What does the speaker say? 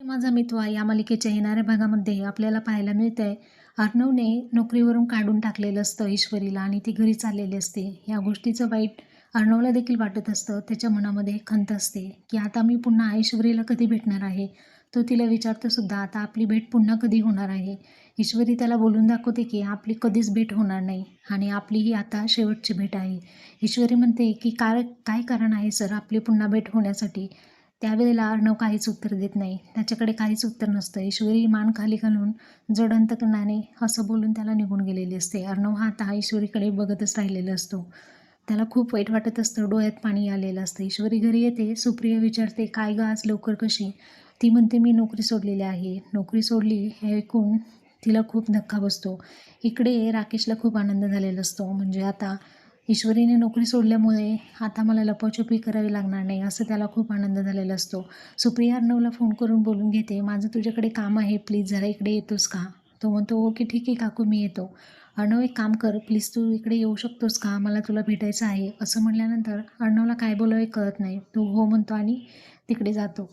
माझा मितवा या मालिकेच्या येणाऱ्या भागामध्ये आपल्याला पाहायला मिळतंय. अर्णवने नोकरीवरून काढून टाकलेलं असतं ईश्वरीला आणि ती घरी चाललेली असते. या गोष्टीचं वाईट अर्णवला देखील वाटत असतं. त्याच्या मनामध्ये खंत असते की आता मी पुन्हा ईश्वरीला कधी भेटणार आहे? तो तिला विचारतो सुद्धा आता आपली भेट पुन्हा कधी होणार आहे? ईश्वरी त्याला बोलून दाखवते की आपली कधीच भेट होणार नाही आणि आपली ही आता शेवटची भेट आहे. ईश्वरी म्हणते की काय काय कारण आहे सर आपली पुन्हा भेट होण्यासाठी? त्यावेळेला अर्णव काहीच उत्तर देत नाही. त्याच्याकडे काहीच उत्तर नसतं. ईश्वरी मान खाली घालून जडंतकणाने असं बोलून त्याला निघून गेलेली असते. अर्णव हा आता ईश्वरीकडे बघतच राहिलेला असतो. त्याला खूप वाईट वाटत असतं. डोळ्यात पाणी आलेलं असतं. ईश्वरी घरी येते. सुप्रिया विचारते काय ग आज लवकर कशी? ती म्हणते मी नोकरी सोडलेली आहे. नोकरी सोडली हे ऐकून तिला खूप धक्का बसतो. इकडे राकेशला खूप आनंद झालेला असतो. म्हणजे आता ईश्वरीने नोकरी सोडल्यामुळे आता मला लपाछपी करावी लागणार नाही असं त्याला खूप आनंद झालेला असतो. सुप्रिया अर्णवला फोन करून बोलून घेते माझं तुझ्याकडे काम आहे प्लीज जरा इकडे येतोस का? तो म्हणतो हो ओके ठीक आहे काकू मी येतो. अर्णव एक काम कर प्लीज तू इकडे येऊ शकतोस का? मला तुला भेटायचं आहे. असं म्हणल्यानंतर अर्णवला काय बोलावे कळत नाही. तो हो म्हणतो आणि तिकडे जातो.